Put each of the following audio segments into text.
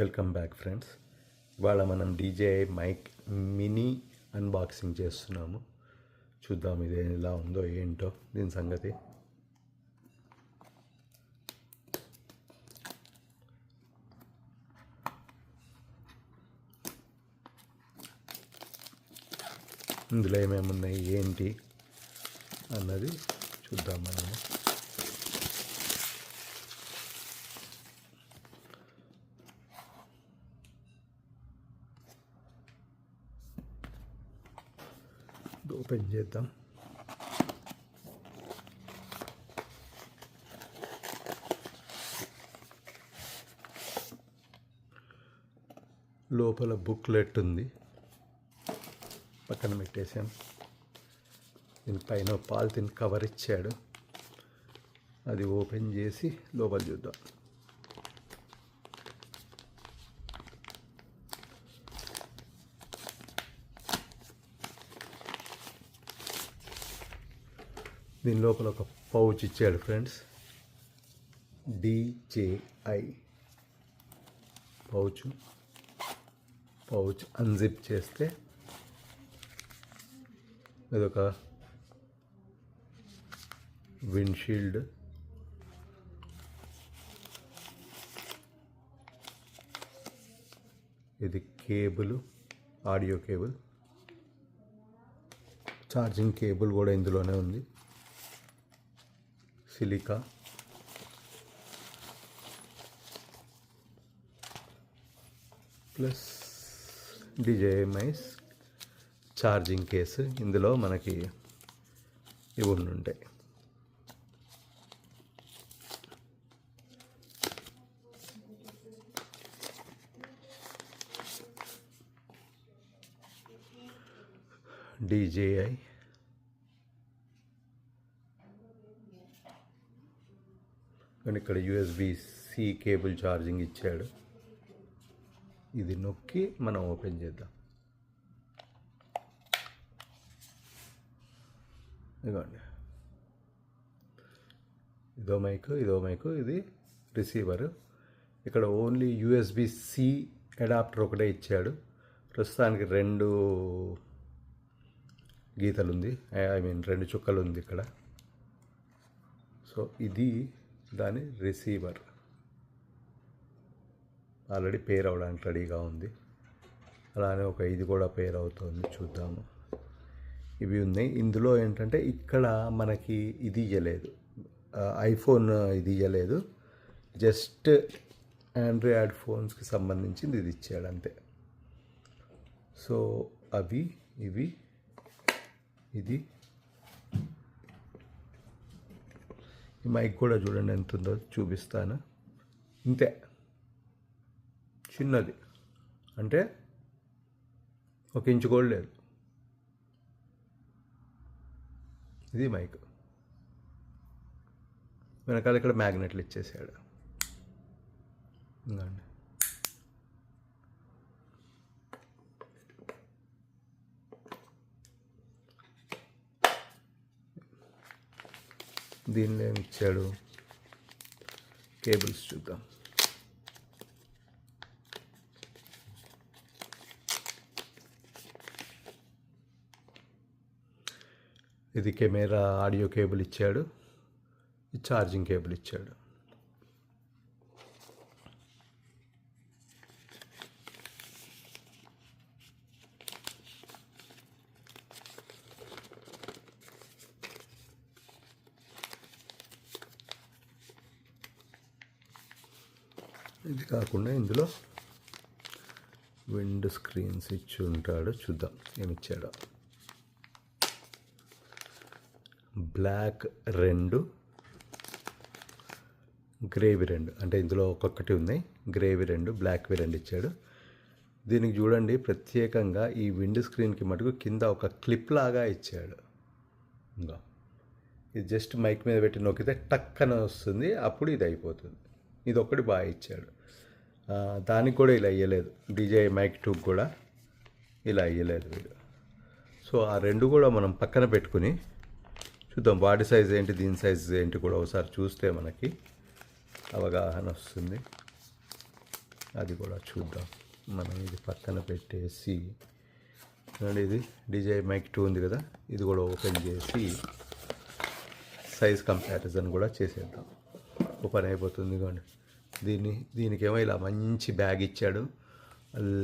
Welcome back friends ఇవాళ మనం DJ mic mini unboxing చేస్తున్నాము. చూద్దాం ఇది ఎలా ఉందో ఏంటో దీని సంగతి. ఇందులో ఏమేమి ఉన్నాయి ఏంటి అన్నది చూద్దాం మనము. ఓపెన్ చేద్దాం. లోపల బుక్లెట్ ఉంది. పక్కన పెట్టేసాం దీనిపైన పాలిథిన్ కవర్ ఇచ్చాడు. అది ఓపెన్ చేసి లోపల చూద్దాం. దీని లోపల ఒక పౌచ్ ఇచ్చాడు friends DJI pouch. Pouch unzip చేస్తే ఇదొక విండ్షీల్డ్ ఇది cable audio cable. Charging cable కూడా ఇందులోనే ఉంది. సిలికా. ప్లస్ డిజేఎంఐస్ ఛార్జింగ్ కేసు ఇందులో మనకి ఇవి ఉంటాయి డిజేఐ కానీ ఇక్కడ యూఎస్బి సి కేబుల్ ఛార్జింగ్ ఇచ్చాడు. ఇది నొక్కి మనం ఓపెన్ చేద్దాం. ఇదిగోండి. ఇదో మైకు ఇదో మైకు ఇది రిసీవర్. ఇక్కడ ఓన్లీ యూఎస్బి సి అడాప్టర్ ఒకటే ఇచ్చాడు. ప్రస్తుతానికి రెండు గీతలు ఉంది ఐ మీన్ రెండు చుక్కలు ఉంది ఇక్కడ. సో ఇది దాని రిసీవర్. ఆల్రెడీ పేర్ అవడానికి రెడీగా ఉంది. అలానే ఒక ఇది కూడా పేర్ అవుతుంది చూద్దాము. ఇవి ఉన్నాయి. ఇందులో ఏంటంటే ఇక్కడ మనకి ఇది ఇయ్యలేదు. ఐఫోన్ ఇది ఇయ్యలేదు. జస్ట్ ఆండ్రాయిడ్ ఫోన్స్కి సంబంధించింది ఇది ఇచ్చాడు అంతే. సో అవి ఇవి ఇది ఈ మైక్ కూడా చూడండి ఎంత ఉందో చూపిస్తాను. ఇంతే. చిన్నది. అంటే ఒక ఇంచు కూడా లేదు. ఇది మైక్. వెనకాల ఇక్కడ మ్యాగ్నెట్లు ఇచ్చేసాడు. ఇంకండి దీనిలో ఏమి ఇచ్చాడు? కేబుల్స్ చూద్దాం. ఇది కెమెరా ఆడియో కేబుల్ ఇచ్చాడు. ఛార్జింగ్ కేబుల్ ఇచ్చాడు ఇది కాకుండా ఇందులో విండ్ స్క్రీన్స్ ఇచ్చి ఉంటాడు చూద్దాం ఏమిచ్చాడో. బ్లాక్ రెండు గ్రేవీ రెండు. అంటే ఇందులో ఒక్కొక్కటి ఉన్నాయి గ్రేవీ రెండు బ్లాక్వి రెండు ఇచ్చాడు. దీనికి చూడండి ప్రత్యేకంగా ఈ విండ్ స్క్రీన్కి మటుకు కింద ఒక క్లిప్ లాగా ఇచ్చాడు. ఇంకా ఇది జస్ట్ మైక్ మీద పెట్టి నొక్కితే టక్ అని వస్తుంది అప్పుడు ఇది అయిపోతుంది. ఇది ఒక్కటి బాగా ఇచ్చాడు. దానికి కూడా ఇలా అయ్యలేదు. డీజే మైక్ టూ కూడా ఇలా అయ్యలేదు వీడు. సో ఆ రెండు కూడా మనం పక్కన పెట్టుకుని చూద్దాం బాడీ సైజ్ ఏంటి దీని సైజ్ ఏంటి కూడా ఒకసారి చూస్తే మనకి అవగాహన వస్తుంది. అది కూడా చూద్దాం. మనం ఇది పక్కన పెట్టేసి ఇది డీజే మైక్ టూ ఉంది కదా ఇది కూడా ఓపెన్ చేసి సైజ్ కంపారిజన్ కూడా చేసేద్దాం. ఓపెన్ అయిపోతుంది కానీ దీన్ని దీనికేమో ఇలా మంచి బ్యాగ్ ఇచ్చాడు.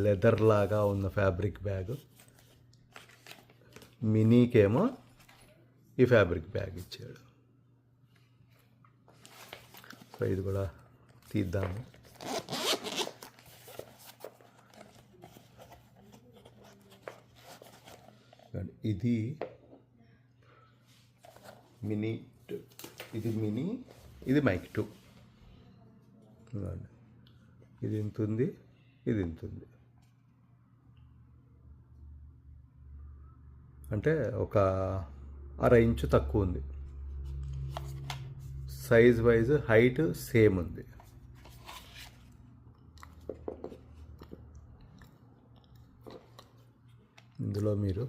లెదర్ లాగా ఉన్న ఫ్యాబ్రిక్ బ్యాగ్. మినీకేమో ఈ ఫ్యాబ్రిక్ బ్యాగ్ ఇచ్చాడు. సో ఇది కూడా తీద్దాము. ఇది మినీ టు- ఇది మినీ ఇది మైక్ టూ. చెప్తున్నాను ఇది ఇంత ఉంది ఇది ఇంత ఉంది. అంటే ఒక అర ఇంచు తక్కువ ఉంది. సైజ్ వైజ్ హైట్ సేమ్ ఉంది. ఇందులో మీరు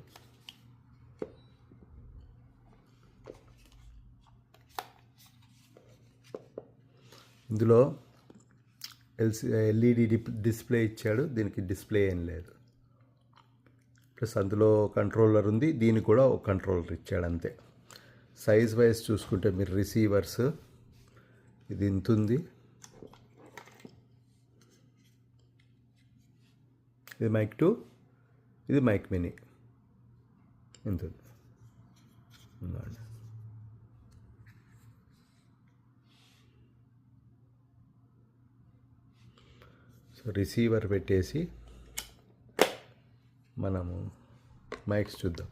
ఇందులో ఎల్సి ఎల్ఈడి డిస్ప్లే ఇచ్చాడు. దీనికి డిస్ప్లే ఏం లేదు. ప్లస్ అందులో కంట్రోలర్ ఉంది. దీనికి కూడా ఒక కంట్రోలర్ ఇచ్చాడు అంతే. సైజ్ వైజ్ చూసుకుంటే మీరు రిసీవర్స్ ఇది ఇంత ఉంది. ఇది మైక్ టూ ఇది మైక్ మినీ. ఇంత ఉంది. సో రిసీవర్ పెట్టేసి మనము మైక్స్ చూద్దాం.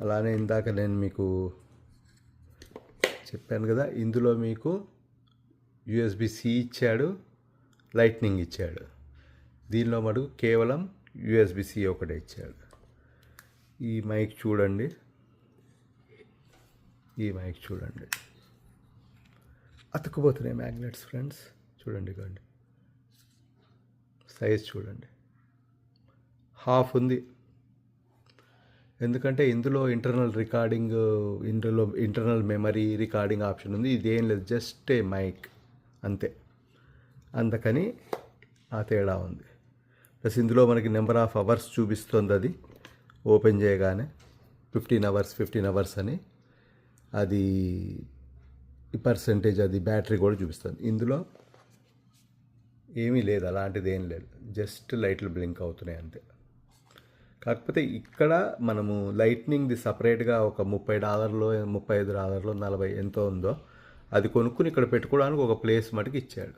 అలానే ఇందాక నేను మీకు చెప్పాను కదా ఇందులో మీకు యూఎస్బి సి ఇచ్చాడు లైట్నింగ్ ఇచ్చాడు. దీనిలో మటుకు కేవలం యూఎస్బి సి ఒకటే ఇచ్చాడు. ఈ మైక్ చూడండి. ఈ మైక్ చూడండి. అతుక్కుపోతున్నాయి మ్యాగ్నెట్స్ ఫ్రెండ్స్ చూడండి ఇవ్వండి సైజ్ చూడండి. హాఫ్ ఉంది. ఎందుకంటే ఇందులో ఇంటర్నల్ రికార్డింగ్ ఇందులో ఇంటర్నల్ మెమరీ రికార్డింగ్ ఆప్షన్ ఉంది. ఇదేం లేదు జస్ట్ ఏ మైక్. అంతే. అందుకని ఆ తేడా ఉంది. ప్లస్ ఇందులో మనకి నెంబర్ ఆఫ్ అవర్స్ చూపిస్తుంది అది. ఓపెన్ చేయగానే ఫిఫ్టీన్ అవర్స్ ఫిఫ్టీన్ అవర్స్ అని అది పర్సంటేజ్ అది బ్యాటరీ కూడా చూపిస్తుంది. ఇందులో ఏమీ లేదు అలాంటిది ఏం లేదు. జస్ట్ లైట్లు బ్లింక్ అవుతున్నాయి అంతే. కాకపోతే ఇక్కడ మనము లైట్నింగ్ది సపరేట్గా ఒక ముప్పై డాలర్లో ముప్పై ఐదు డాలర్లో నలభై ఎంతో ఉందో అది కొనుక్కుని ఇక్కడ పెట్టుకోవడానికి ఒక ప్లేస్ మటుకు ఇచ్చాడు.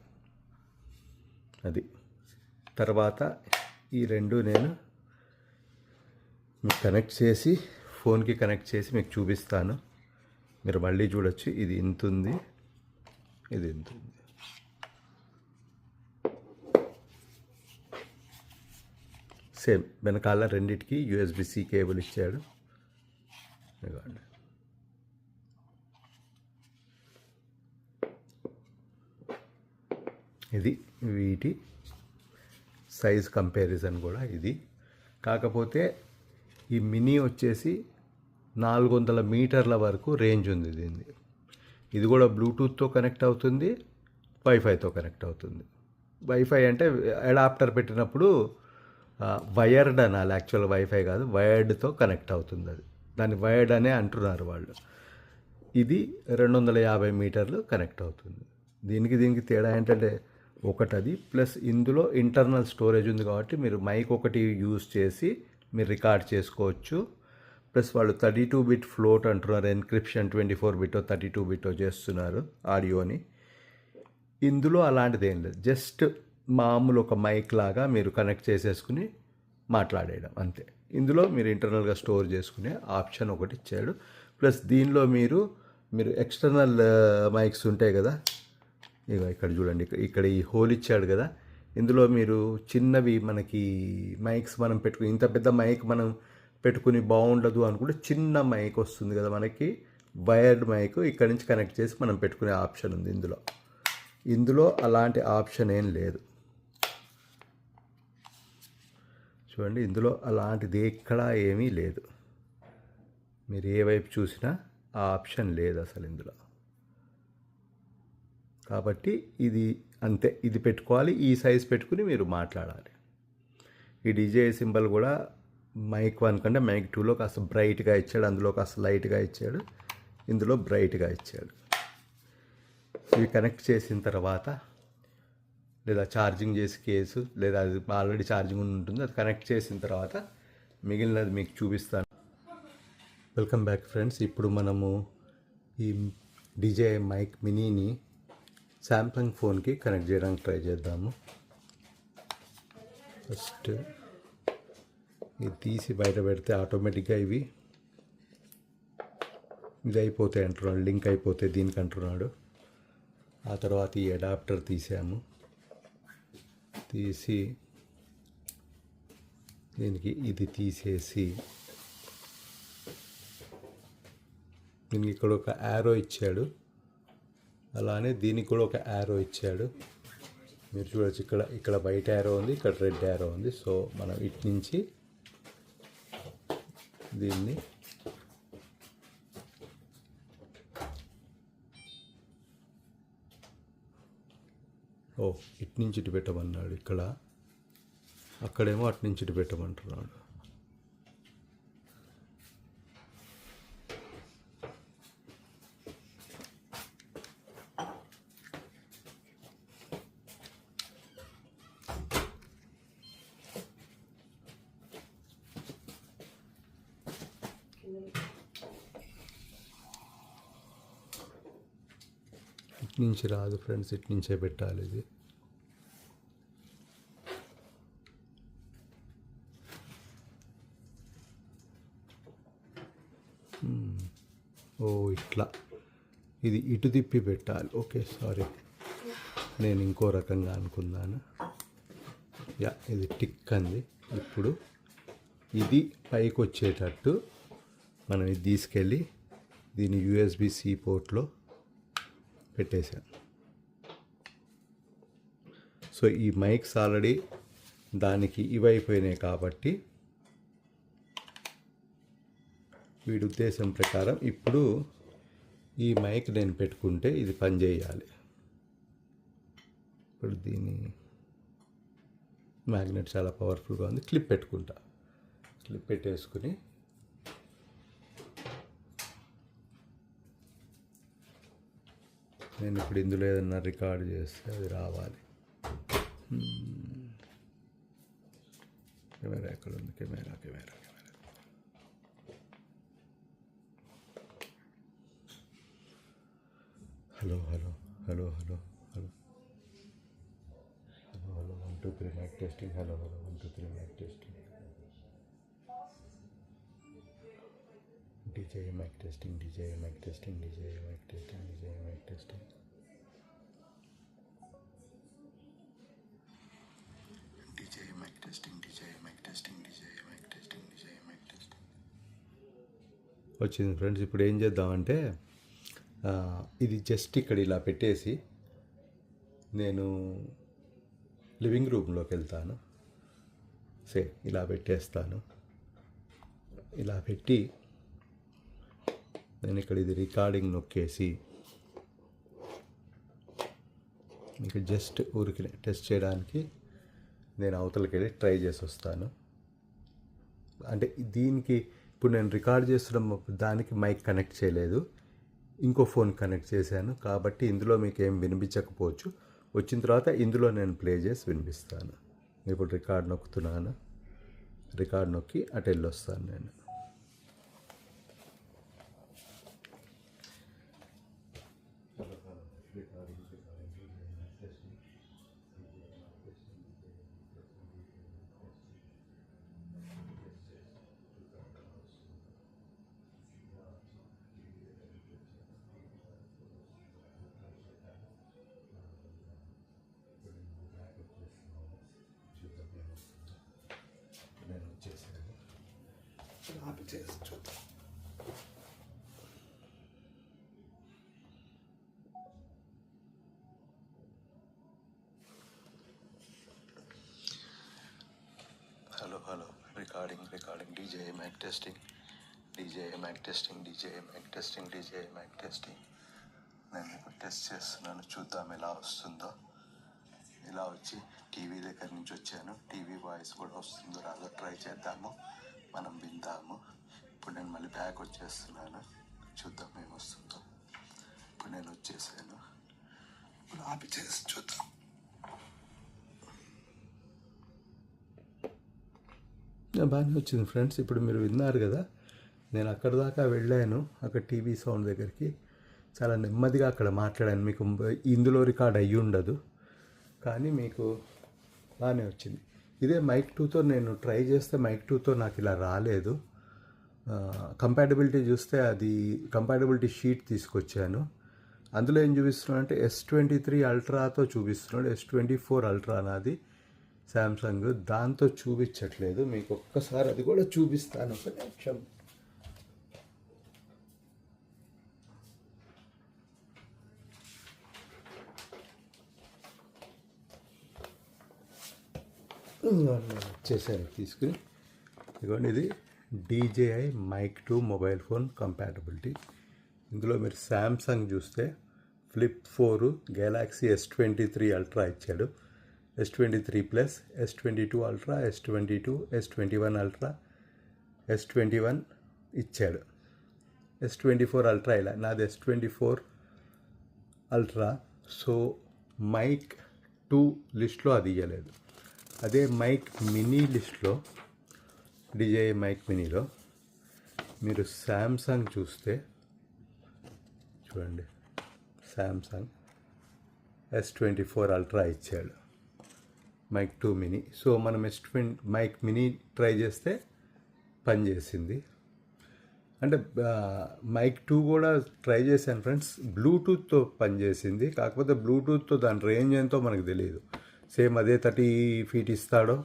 అది. తర్వాత ఈ రెండు నేను మీకు కనెక్ట్ చేసి ఫోన్కి కనెక్ట్ చేసి మీకు చూపిస్తాను. మీరు మళ్ళీ చూడొచ్చు. ఇది ఇంతుంది ఇది ఇంతుంది ఉంది సేమ్ వెనకాల రెండిటికి యూఎస్బిసి కేబుల్ ఇచ్చాడు. ఇది వీటి సైజ్ కంపారిజన్ కూడా ఇది. కాకపోతే ఈ మినీ వచ్చేసి నాలుగు వందల మీటర్ల వరకు రేంజ్ ఉంది దీన్ని ఇది కూడా బ్లూటూత్తో కనెక్ట్ అవుతుంది వైఫైతో కనెక్ట్ అవుతుంది. వైఫై అంటే అడాప్టర్ పెట్టినప్పుడు వైర్డ్ అనాలి. యాక్చువల్ వైఫై కాదు వైర్డ్తో కనెక్ట్ అవుతుంది అది. దాన్ని వైర్డ్ అనే అంటున్నారు వాళ్ళు. ఇది రెండు వందల యాభై మీటర్లు కనెక్ట్ అవుతుంది. దీనికి దీనికి తేడా ఏంటంటే ఒకటి అది ప్లస్ ఇందులో ఇంటర్నల్ స్టోరేజ్ ఉంది కాబట్టి మీరు మైక్ ఒకటి యూజ్ చేసి మీరు రికార్డ్ చేసుకోవచ్చు. ప్లస్ వాళ్ళు థర్టీ టూ బిట్ ఫ్లోట్ అంటున్నారు ఎన్క్రిప్షన్ ట్వంటీ ఫోర్ బిటో థర్టీ టూ బిటో చేస్తున్నారు ఆడియోని. ఇందులో అలాంటిది ఏం లేదు. జస్ట్ మామూలు ఒక మైక్ లాగా మీరు కనెక్ట్ చేసేసుకుని మాట్లాడేయడం అంతే. ఇందులో మీరు ఇంటర్నల్గా స్టోర్ చేసుకునే ఆప్షన్ ఒకటి ఇచ్చాడు. ప్లస్ దీనిలో మీరు మీరు ఎక్స్టర్నల్ మైక్స్ ఉంటాయి కదా? ఇక ఇక్కడ చూడండి ఇక్కడ- ఇక్కడ ఈ హోల్ ఇచ్చాడు కదా? ఇందులో మీరు చిన్నవి మనకి మైక్స్ మనం పెట్టుకుని ఇంత పెద్ద మైక్ మనం పెట్టుకుని బాగుండదు అనుకుంటే చిన్న మైక్ వస్తుంది కదా మనకి? వైర్డ్ మైక్ ఇక్కడ నుంచి కనెక్ట్ చేసి మనం పెట్టుకునే ఆప్షన్ ఉంది ఇందులో. ఇందులో అలాంటి ఆప్షన్ ఏం లేదు. చూడండి ఇందులో అలాంటిది ఎక్కడా ఏమీ లేదు. మీరు ఏ వైపు చూసినా ఆ ఆప్షన్ లేదు అసలు ఇందులో. కాబట్టి ఇది అంతే ఇది పెట్టుకోవాలి ఈ సైజ్ పెట్టుకుని మీరు మాట్లాడాలి. ఈ డీజే సింబల్ కూడా మైక్ వన్ కంటే మైక్ టూలో కాస్త బ్రైట్గా ఇచ్చాడు అందులో కాస్త లైట్గా ఇచ్చాడు ఇందులో బ్రైట్గా ఇచ్చాడు. ఇవి కనెక్ట్ చేసిన తర్వాత లేదా ఛార్జింగ్ చేసి కేసు లేదా అది ఆల్రెడీ ఛార్జింగ్ ఉంటుంది అది కనెక్ట్ చేసిన తర్వాత మిగిలినది మీకు చూపిస్తాను. వెల్కమ్ బ్యాక్ ఫ్రెండ్స్ ఇప్పుడు మనము ఈ డిజే మైక్ మినీని శాంసంగ్ ఫోన్కి కనెక్ట్ చేయడానికి ట్రై చేద్దాము. ఫస్ట్ ఇది తీసి బయట పెడితే ఆటోమేటిక్గా ఇవి. ఇది అయిపోతాయి అంటున్నాడు లింక్ అయిపోతే దీనికి అంటున్నాడు. ఆ తర్వాత ఈ అడాప్టర్ తీసాము. తీసి దీనికి ఇది తీసేసి దీనికి ఇక్కడ ఒక యారో ఇచ్చాడు. అలానే దీనికి కూడా ఒక యారో ఇచ్చాడు. మీరు చూడొచ్చు ఇక్కడ ఇక్కడ వైట్ యారో ఉంది ఇక్కడ రెడ్ యారో ఉంది. సో మనం ఇటు నుంచి దీన్ని ఓ ఇటు నుంచి ఇటు పెట్టమన్నాడు ఇక్కడ. అక్కడేమో అటు నుంచి ఇటు పెట్టమంటున్నాడు. ఇటు నుంచి రాదు ఫ్రెండ్స్ ఇటు నుంచే పెట్టాలి ఇది. ఓ ఇట్లా. ఇది ఇటు తిప్పి పెట్టాలి. Okay sorry. నేను ఇంకో రకంగా అనుకున్నాను. యా ఇది టిక్ అంది. ఇప్పుడు ఇది పైకి వచ్చేటట్టు మనం ఇది తీసుకెళ్ళి దీని యూఎస్బి సి పోర్ట్లో పెట్టేశాను. సో ఈ మైక్స్ ఆల్రెడీ దానికి ఇవైపోయినాయి కాబట్టి వీడి ఉద్దేశం ప్రకారం ఇప్పుడు ఈ మైక్ నేను పెట్టుకుంటే ఇది పనిచేయాలి ఇప్పుడు దీని మ్యాగ్నెట్ చాలా పవర్ఫుల్గా ఉంది. క్లిప్ పెట్టుకుంటా. క్లిప్ పెట్టేసుకుని నేను ఇప్పుడు ఇందులో ఏదన్నా రికార్డ్ చేస్తే అది రావాలి. కెమెరా ఎక్కడ ఉంది camera camera camera. Hello hello hello hello hello. Hello hello one two three mic testing. Hello hello one two three mic testing. DJ mic testing DJ mic testing DJ mic testing. వచ్చింది friends. ఇప్పుడు ఏం చేద్దామంటే ఇది just ఇక్కడ ఇలా పెట్టేసి నేను living రూమ్లోకి వెళ్తాను. సే ఇలా పెట్టేస్తాను. ఇలా పెట్టి నేను ఇక్కడ ఇది రికార్డింగ్ నొక్కేసి మీకు జస్ట్ ఊరికి టెస్ట్ చేయడానికి నేను అవతలకి వెళ్ళి ట్రై చేసి వస్తాను. అంటే దీనికి ఇప్పుడు నేను రికార్డ్ చేస్తున్న దానికి మైక్ కనెక్ట్ చేయలేదు. ఇంకో ఫోన్ కనెక్ట్ చేశాను. కాబట్టి ఇందులో మీకు ఏం వినిపించకపోవచ్చు. వచ్చిన తర్వాత ఇందులో నేను ప్లే చేసి వినిపిస్తాను. ఇప్పుడు రికార్డ్ నొక్కుతున్నాను. రికార్డ్ నొక్కి అటు వెళ్ళొస్తాను నేను. ఆపి చేసి చూద్దాం hello hello recording recording DJ mic testing DJ mic testing DJ mic testing DJ mic testing నేను ఇప్పుడు టెస్ట్ చేస్తున్నాను. చూద్దాం ఎలా వస్తుందో. ఇలా వచ్చి టీవీ దగ్గర నుంచి వచ్చాను. టీవీ వాయిస్ కూడా వస్తుందో రాదో ట్రై చేద్దాము. మనం విందాము. ఇప్పుడు నేను మళ్ళీ బ్యాక్ వచ్చేస్తున్నాను. చూద్దాం ఏమొస్తుందో ఇప్పుడు నేను వచ్చేసాను. ఇప్పుడు ఆపి చేసి చూద్దాం బాగానే వచ్చింది ఫ్రెండ్స్. ఇప్పుడు మీరు విన్నారు కదా నేను అక్కడ దాకా వెళ్ళాను అక్కడ టీవీ సౌండ్ దగ్గరికి. చాలా నెమ్మదిగా అక్కడ మాట్లాడాను. మీకు ఇందులో రికార్డ్ అయ్యి ఉండదు కానీ మీకు బాగానే వచ్చింది. ఇదే మైక్ టూతో నేను ట్రై చేస్తే మైక్ టూతో నాకు ఇలా రాలేదు. కంపాటబిలిటీ చూస్తే అది కంపాటబిలిటీ షీట్ తీసుకొచ్చాను. అందులో ఏం చూపిస్తున్నాడు అంటే ఎస్ ట్వంటీ త్రీ అల్ట్రాతో చూపిస్తున్నాడు. ఎస్ ట్వంటీ ఫోర్ అల్ట్రా నాది శాంసంగ్ దాంతో చూపించట్లేదు. మీకు ఒక్కసారి అది కూడా చూపిస్తాను. ఒక నిమిషం. చేశాను తీసుకుని. ఇదిగోండి ఇది DJI mic two mobile phone compatibility. ఇందులో మీరు శాంసంగ్ చూస్తే flip four Galaxy S twenty three ultra ఇచ్చాడు. S twenty three plus S twenty two ultra S twenty two S twenty one ultra S twenty one ఇచ్చాడు. S twenty four ultra ఇలా నాది S twenty four ultra so mic two లిస్ట్లో అది ఇవ్వలేదు అదే mic mini లిస్ట్లో DJ mic మినీలో మీరు శాంసంగ్ చూస్తే చూడండి Samsung S twenty four ultra ఇచ్చాడు. Mic two mini. సో మనం S twenty mic mini try చేస్తే పనిచేసింది అంటే మైక్ టూ కూడా ట్రై చేశాను ఫ్రెండ్స్. బ్లూటూత్తో పనిచేసింది కాకపోతే బ్లూటూత్తో దాని రేంజ్ ఎంతో మనకు తెలియదు సేమ్ అదే థర్టీ ఫీట్ ఇస్తాడో.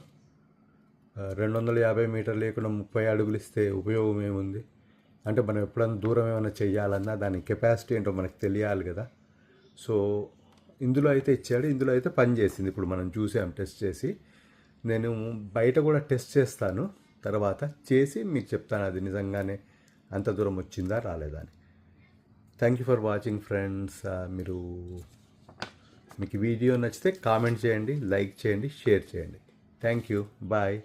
రెండు వందల యాభై మీటర్లు లేకుండా ముప్పై అడుగులు ఇస్తే ఉపయోగం ఏముంది? అంటే మనం ఎప్పుడైనా దూరం ఏమైనా చేయాలన్నా దాని కెపాసిటీ ఏంటో మనకు తెలియాలి కదా. సో ఇందులో అయితే ఇచ్చాడు ఇందులో అయితే పని చేసింది. ఇప్పుడు మనం చూసాం టెస్ట్ చేసి. నేను బయట కూడా టెస్ట్ చేస్తాను తర్వాత చేసి మీకు చెప్తాను అది నిజంగానే అంత దూరం వచ్చిందా రాలేదా అని. Thank you for watching friends మీరు మీకు వీడియో నచ్చితే కామెంట్ చేయండి లైక్ చేయండి షేర్ చేయండి. Thank you bye